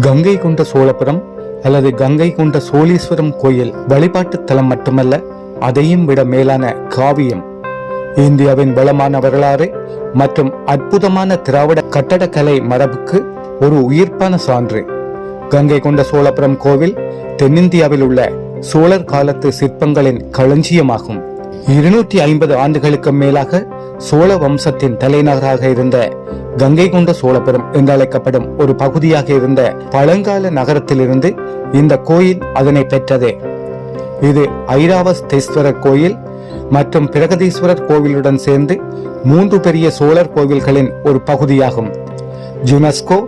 கங்கை கொண்ட சோழபுரம் அல்லது கங்கை கொண்ட சோழீஸ்வரம் கோயில் வழிபாட்டு தலம் மட்டுமல்ல அதையும் விட மேலான காவியம். இந்தியாவின் வளமான வரலாறு மற்றும் அற்புதமான திராவிட கட்டடக்கலை மரபுக்கு ஒரு உயிர்ப்பான சான்று. கங்கை கொண்ட சோழபுரம் கோவில் தென்னிந்தியாவில் உள்ள சோழர் காலத்து சிற்பங்களின் களஞ்சியமாகும். இருநூற்றி ஐம்பது ஆண்டுகளுக்கு மேலாக சோழ வம்சத்தின் தலைநகராக இருந்த கங்கை கொண்ட சோழபுரம் என்றழைக்கப்படும் ஒரு பகுதியாக இருந்த பழங்கால நகரத்திலிருந்து இந்த கோயில் அதனை பெற்றது. இது ஐராவஸ்தேஸ்வரர் கோயில் மற்றும் பிரகதீஸ்வரர் கோவிலுடன் சேர்ந்து மூன்று பெரிய சோழர் கோவில்களின் ஒரு பகுதியாகும். யுனெஸ்கோ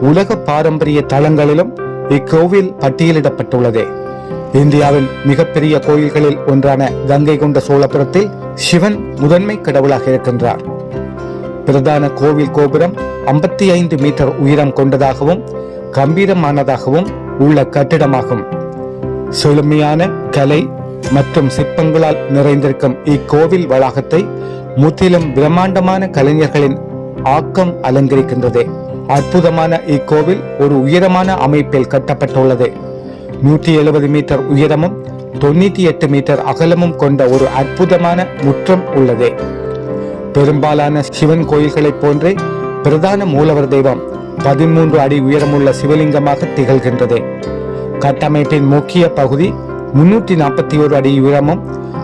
உலக பாரம்பரிய தளங்களிலும் இக்கோவில் பட்டியலிடப்பட்டுள்ளது. இந்தியாவின் மிகப்பெரிய கோயில்களில் ஒன்றான கங்கை கொண்ட சோழபுரத்தில் சிவன் முதன்மை கடவுளாக இருக்கின்றார். பிரதான கோவில் கோபுரம் 55 ஐந்து மீட்டர் உயரம் கொண்டதாகவும் கம்பீரமானதாகவும் உள்ள கட்டிடமாகும். செழுமையான கலை மற்றும் சிற்பங்களால் நிறைந்திருக்கும் இக்கோவில் வளாகத்தை முற்றிலும் பிரம்மாண்டமான கலைஞர்களின் ஆக்கம் அலங்கரிக்கின்றது. அற்புதமான இக்கோவில் ஒரு உயரமான அமைப்பில் கட்டப்பட்டுள்ளது. நூற்றி எழுபது மீட்டர் உயரமும் தொண்ணூற்றி எட்டு மீட்டர் அகலமும் கொண்ட ஒரு அற்புதமான முற்றம் உள்ளது. பெரும்பாலான சிவன் கோயில்களைப் போன்றே பிரதான மூலவர் தெய்வம் பதிமூன்று அடி உயரமுள்ள சிவலிங்கமாக திகழ்கின்றது. கட்டமைப்பின் முக்கிய பகுதி முன்னூற்றி நாற்பத்தி ஒரு அடி உயரமும்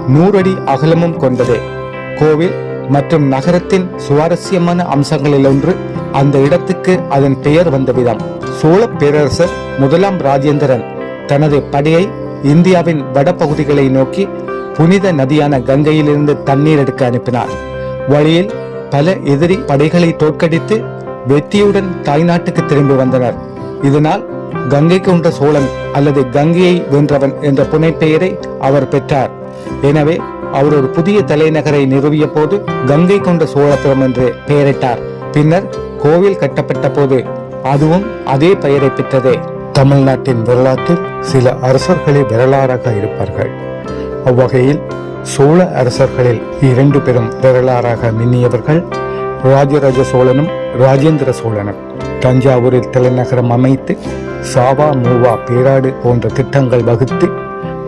நூறு அடி அகலமும் கொண்டது. கோவில் மற்றும் நகரத்தின் சுவாரஸ்யமான அம்சங்களில் ஒன்று அந்த இடத்துக்கு அதன் பெயர் வந்த விதம். சோழ பேரரசர் முதலாம் ராஜேந்திரன் தனது படையை இந்தியாவின் வடபகுதிகளை நோக்கி புனித நதியான கங்கையிலிருந்து தண்ணீர் எடுக்க அனுப்பினார். வழியில் பல எதிரி படைகளை தோற்கடித்து வெற்றியுடன் தாய்நாட்டுக்கு திரும்பி வந்தனர். இதனால் கங்கை கொண்ட சோழன் அல்லது கங்கையை வென்றவன் என்ற புனைப்பெயரை அவர் பெற்றார். எனவே அவர் ஒரு புதிய தலைநகரை நிறுவிய போது கங்கை கொண்ட சோழபுரம் என்று பெயரிட்டார். பின்னர் கோவில் கட்டப்பட்ட போது அதுவும் அதே பெயரை பெற்றதே. தமிழ்நாட்டின் வரலாற்றில் சில அரசர்களே வரலாறாக இருப்பார்கள். அவ்வகையில் சோழ அரசர்களில் இரண்டு பெரும் திரளாராக மின்னியவர்கள் ராஜராஜ சோழனும் ராஜேந்திர சோழனும். தஞ்சாவூரில் தலைநகரம் அமைத்து சாவா மூவா பேராடு போன்ற திட்டங்கள் வகுத்து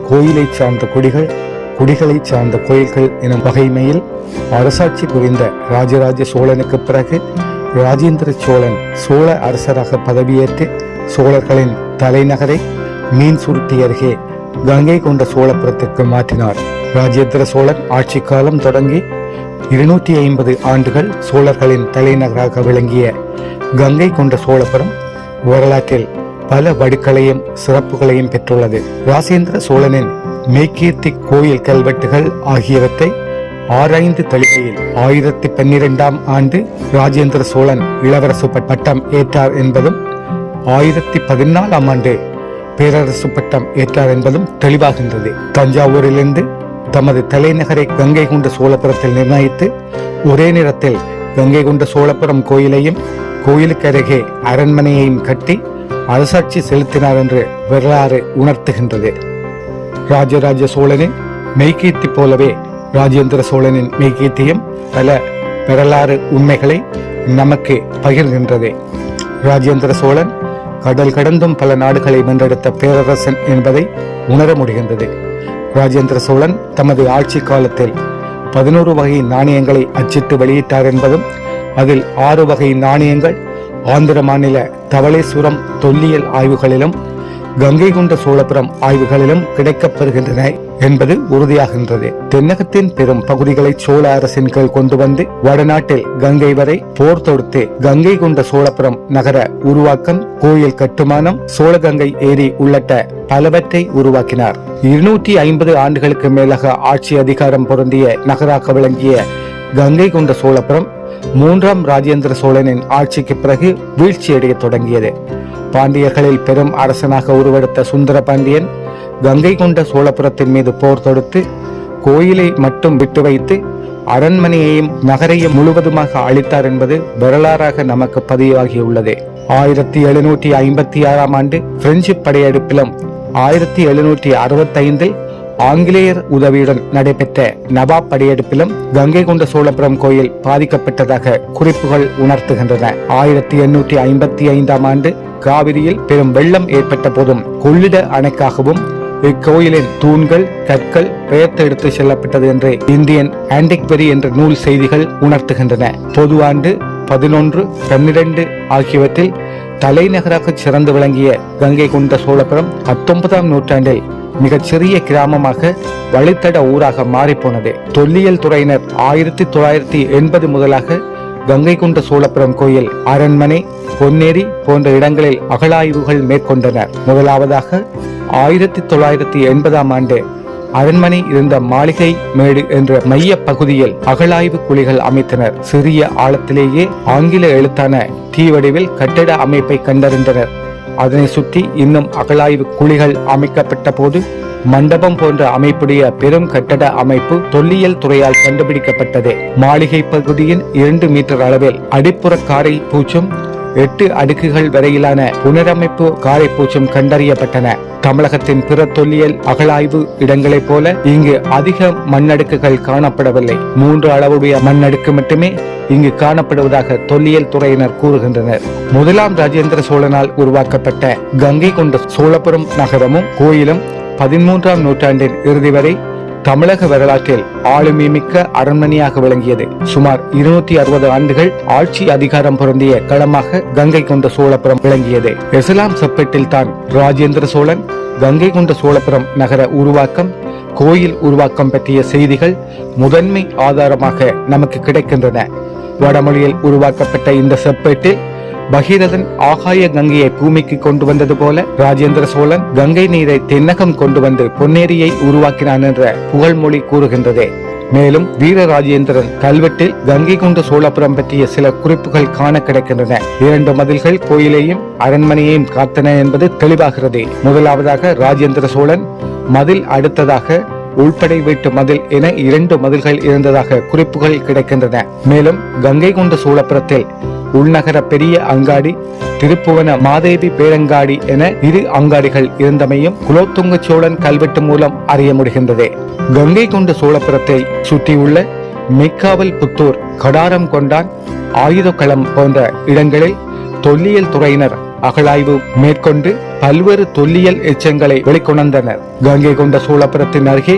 கோயிலை சார்ந்த குடிகள் குடிகளை சார்ந்த கோயில்கள் எனும் வகைமையில் அரசாட்சி புரிந்த ராஜராஜ சோழனுக்கு பிறகு ராஜேந்திர சோழன் சோழ அரசராக பதவியேற்று சோழர்களின் தலைநகரை மீன் சுருட்டி அருகே கங்கை கொண்ட சோழபுரத்திற்கு மாற்றினார். ராஜேந்திர சோழன் ஆட்சி காலம் தொடங்கி இருநூற்றி ஐம்பது ஆண்டுகள் சோழர்களின் தலைநகராக விளங்கிய கங்கை கொண்ட சோழபுரம் வரலாற்றில் பல வடுக்களையும் சிறப்புகளையும் பெற்றுள்ளது. ராஜேந்திர சோழனின் மெய்கீர்த்தி கோயில் கல்வெட்டுகள் ஆகியவற்றை ஆராய்ந்து தெளிகையில் ஆயிரத்தி பன்னிரெண்டாம் ஆண்டு ராஜேந்திர சோழன் இளவரசு பட்டம் ஏற்றார் என்பதும் ஆயிரத்தி பதினாலாம் ஆண்டு பேரரசு பட்டம் ஏற்றார் என்பதும் தெளிவாகின்றது. தஞ்சாவூரிலிருந்து தமது தலைநகரை கங்கை கொண்ட சோழபுரத்தில் நிர்ணயித்து ஒரே நேரத்தில் கங்கை கொண்ட சோழபுரம் கோயிலையும் கோயிலுக்கு அருகே அரண்மனையையும் கட்டி அரசாட்சி செலுத்தினார் என்று வரலாறு உணர்த்துகின்றது. ராஜராஜ சோழனின் மெய்கீர்த்தி போலவே ராஜேந்திர சோழனின் மெய்கீர்த்தியும் பல வரலாறு உண்மைகளை நமக்கு பகிர்கின்றது. ராஜேந்திர சோழன் கடல் கடந்தும் பல நாடுகளை வென்றெடுத்த பேரரசன் என்பதை உணர முடிகின்றது. ராஜேந்திர சோழன் தமது ஆட்சி காலத்தில் பதினோரு வகை நாணயங்களை அச்சிட்டு வெளியிட்டார் என்பதும் அதில் ஆறு வகை நாணயங்கள் ஆந்திர மாநில தவளேஸ்வரம் தொல்லியல் ஆய்வுகளிலும் கங்கை கொண்ட சோழபுரம் ஆய்வுகளிலும் கிடைக்கப்பெறுகின்றன என்பது உறுதியாகின்றது. தென்னகத்தின் பெரும் பகுதிகளை சோழ அரசின் கீழ் கொண்டு வந்து வடநாட்டில் கங்கை வரை போர் தொடுத்து கங்கை கொண்ட சோழபுரம் நகர உருவாக்கம் கோயில் கட்டுமானம் சோழகங்கை ஏரி உள்ளிட்ட பலவற்றை உருவாக்கினார். இருநூற்றி ஐம்பது ஆண்டுகளுக்கு மேலாக ஆட்சி அதிகாரம் பொருந்திய நகராக விளங்கிய கங்கை கொண்ட சோழபுரம் மூன்றாம் ராஜேந்திர சோழனின் ஆட்சிக்கு பிறகு வீழ்ச்சியடைய தொடங்கியது. பாண்டியர்களில் பெரும் அரசனாக உருவெடுத்த சுந்தர பாண்டியன் கங்கை கொண்ட சோழபுரத்தின் மீது போர் தொடுத்து கோயிலை மட்டும் விட்டு வைத்து அரண்மனையையும் நகரையும் முழுவதுமாக அழித்தார் என்பது வரலாறாக நமக்கு பதிவாகியுள்ளது. ஆயிரத்தி எழுநூற்றி ஐம்பத்தி ஆறாம் ஆண்டு பிரெஞ்சு படையெடுப்பிலும் ஆயிரத்தி எழுநூற்றி அறுபத்தைந்தில் ஆங்கிலேயர் உதவியுடன் நடைபெற்ற நவாப் படையெடுப்பிலும் கங்கை கொண்ட சோழபுரம் கோயில் பாதிக்கப்பட்டதாக குறிப்புகள் உணர்த்துகின்றன. ஆயிரத்தி எண்ணூற்றி ஐம்பத்தி ஐந்தாம் ஆண்டு காவிரியில் பெரும் வெள்ளம் ஏற்பட்ட போதும் கொள்ளிட அணைக்காகவும் இக்கோயிலின் தூண்கள் கற்கள் பெயர்த்தெடுத்து செல்லப்பட்டது என்று இந்தியன் ஆன்டிக்வரி என்ற நூல் செய்திகள் உணர்த்துகின்றன. பொது ஆண்டு பதினொன்று பன்னிரண்டு ஆகியவற்றில் தலைநகராக சிறந்து விளங்கிய கங்கை கொண்ட சோழபுரம் பத்தொன்பதாம் நூற்றாண்டில் மிகச்சிறிய கிராமமாக வழித்தட ஊராக மாறிப்போனது. தொல்லியல் துறையினர் ஆயிரத்தி தொள்ளாயிரத்தி எண்பது முதலாக கங்கை கொண்ட சோழபுரம் கோயில் அரண்மனை பொன்னேரி போன்ற இடங்களில் அகழாய்வுகள் மேற்கொண்டனர். முதலாவதாக ஆயிரத்தி தொள்ளாயிரத்தி எண்பதாம் ஆண்டு அரண்மனை இருந்த மாளிகை மேடு என்ற மைய பகுதியில் அகழாய்வு குழிகள் அமைத்தனர். சிறிய ஆழத்திலேயே ஆங்கில எழுத்தான தீ வடிவில் கட்டிட அமைப்பை கண்டறிந்தனர். அதனை சுற்றி இன்னும் அகழாய்வு குழிகள் அமைக்கப்பட்ட போது மண்டபம் போன்ற அமைப்புடைய பெரும் கட்டட அமைப்பு தொல்லியல் துறையால் கண்டுபிடிக்கப்பட்டது. மாளிகை பகுதியின் இரண்டு மீட்டர் அளவில் அடிப்புற காரை பூச்சும் எட்டு அடுக்குகள் வரையிலான புனரமைப்பு காரைப்பூச்சும் கண்டறியப்பட்டன. தமிழகத்தின் பிற தொல்லியல் அகழாய்வு இடங்களைப் போல இங்கு அதிக மண்ணடுக்குகள் காணப்படவில்லை. மூன்று அளவுடைய மண்ணடுக்கு மட்டுமே இங்கு காணப்படுவதாக தொல்லியல் துறையினர் கூறுகின்றனர். முதலாம் ராஜேந்திர சோழனால் உருவாக்கப்பட்ட கங்கை கொண்ட சோழபுரம் நகரமும் கோயிலும் பதிமூன்றாம் நூற்றாண்டின் இறுதி வரை தமிழக வரலாற்றில் ஆளுமைமிக்க அரண்மனையாக விளங்கியது. சுமார் இருநூத்தி அறுபது ஆண்டுகள் ஆட்சி அதிகாரம் பொருந்திய களமாக கங்கை கொண்ட சோழபுரம் விளங்கியது. இஸ்லாம் செப்பேட்டில் தான் ராஜேந்திர சோழன் கங்கை கொண்ட சோழபுரம் நகர உருவாக்கம் கோயில் உருவாக்கம் பற்றிய செய்திகள் முதன்மை ஆதாரமாக நமக்கு கிடைக்கின்றன. வடமொழியில் உருவாக்கப்பட்ட இந்த செப்பேட்டில் பகீரதன் ஆகாய கங்கையை பூமிக்கு கொண்டு வந்தது போல ராஜேந்திர சோழன் கங்கை நீரை தென்னகம் கொண்டு வந்து பொன்னேரியை உருவாக்கினான் என்ற புகழ்மொழி கூறுகின்றதே. மேலும் வீரராஜேந்திரன் கல்வெட்டில் கங்கை கொண்ட சோழபுரம் பற்றிய சில குறிப்புகள் காண கிடைக்கின்றன. இரண்டு மதில்கள் கோயிலையும் அரண்மனையையும் காத்தன என்பது தெளிவாகிறது. முதலாவதாக ராஜேந்திர சோழன் மதில் அடுத்ததாக உள்படை வீட்டு மதில் என இரண்டு மதில்கள் இருந்ததாக குறிப்புகள் கிடைக்கின்றன. மேலும் கங்கை கொண்ட சோழபுரத்தில் உள்நகர பெரிய அங்காடி திருப்புவன மாதேவி பேரங்காடி என இரு அங்காடிகள் இருந்தமையும் குலோத்துங்க சோழன் கல்வெட்டு மூலம் அறிய முடிகின்றது. கங்கை கொண்ட சோழபுரத்தை சுற்றியுள்ள மெக்காவல் புத்தூர் கடாரம் கொண்டான் ஆயுதக்களம் போன்ற இடங்களில் தொல்லியல் துறையினர் அகழாய்வு மேற்கொண்டு பல்வேறு தொல்லியல் எச்சங்களை வெளிக்கொணர்ந்தனர். கங்கை கொண்ட சோழபுரத்தின் அருகே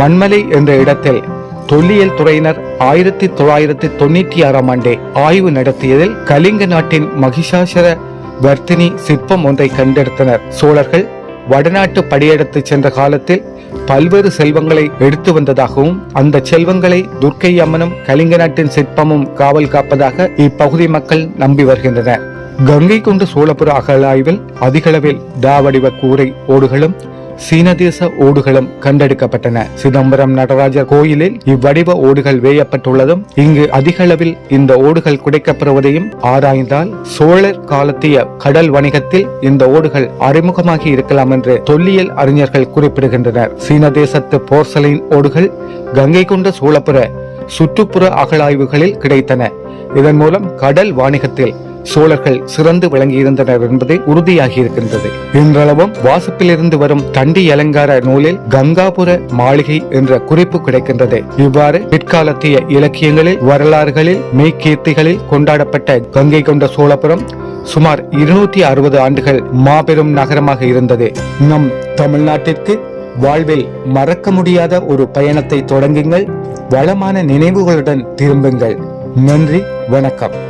மண்மலை என்ற இடத்தில் தொல்லியல் துறையினர் ஆயிரத்தி தொள்ளாயிரத்தி தொண்ணூற்றி ஆறாம் ஆண்டே ஆய்வு நடத்தியதில் கலிங்க நாட்டின் மகிஷாசர வர்த்தினி சிற்பம் ஒன்றை கண்டெடுத்தனர். சோழர்கள் வடநாட்டு படியெடுத்து சென்ற காலத்தில் பல்வேறு செல்வங்களை எடுத்து வந்ததாகவும் அந்த செல்வங்களை துர்க்கை அம்மனும் கலிங்க நாட்டின் சிற்பமும் காவல் காப்பதாக இப்பகுதி மக்கள் நம்பி வருகின்றனர். கங்கை கொண்ட சோழபுர அகழாய்வில் அதிகளவில் தாவடிவ கூரை ஓடுகளும் சீனதேச ஓடுகளும் கண்டெடுக்கப்பட்டன. சிதம்பரம் நடராஜர் கோயிலில் இவ்வடிவ ஓடுகள் வேயப்பட்டுள்ளதும் இங்கு அதிகளவில் இந்த ஓடுகள் குடைக்கப்படுவதையும் ஆராய்ந்தால் சோழர் காலத்திய கடல் வணிகத்தில் இந்த ஓடுகள் அறிமுகமாகி இருக்கலாம் என்று தொல்லியல் அறிஞர்கள் குறிப்பிடுகின்றனர். சீன தேசத்து போர்சலின் ஓடுகள் கங்கை கொண்ட சோழபுர சுற்றுப்புற அகழாய்வுகளில் கிடைத்தன. இதன் மூலம் கடல் வாணிகத்தில் சோழர்கள் சிறந்து விளங்கியிருந்தனர் என்பது உறுதியாகி இருக்கின்றது இன்றளவும் வாசப்பிலிருந்து வரும் தண்டி அலங்கார நூலில் கங்காபுர மாளிகை என்ற குறிப்பு கிடைக்கின்றது. இவ்வாறு பிற்காலத்திய இலக்கியங்களில் வரலாறுகளில் மெய்கீர்த்திகளில் கொண்டாடப்பட்ட கங்கை கொண்ட சோழபுரம் சுமார் இருநூத்தி அறுபது ஆண்டுகள் மாபெரும் நகரமாக இருந்தது. நம் தமிழ்நாட்டிற்கு வாழ்வில் மறக்க முடியாத ஒரு பயணத்தை தொடங்குங்கள். வளமான நினைவுகளுடன் திரும்புங்கள். நன்றி வணக்கம்.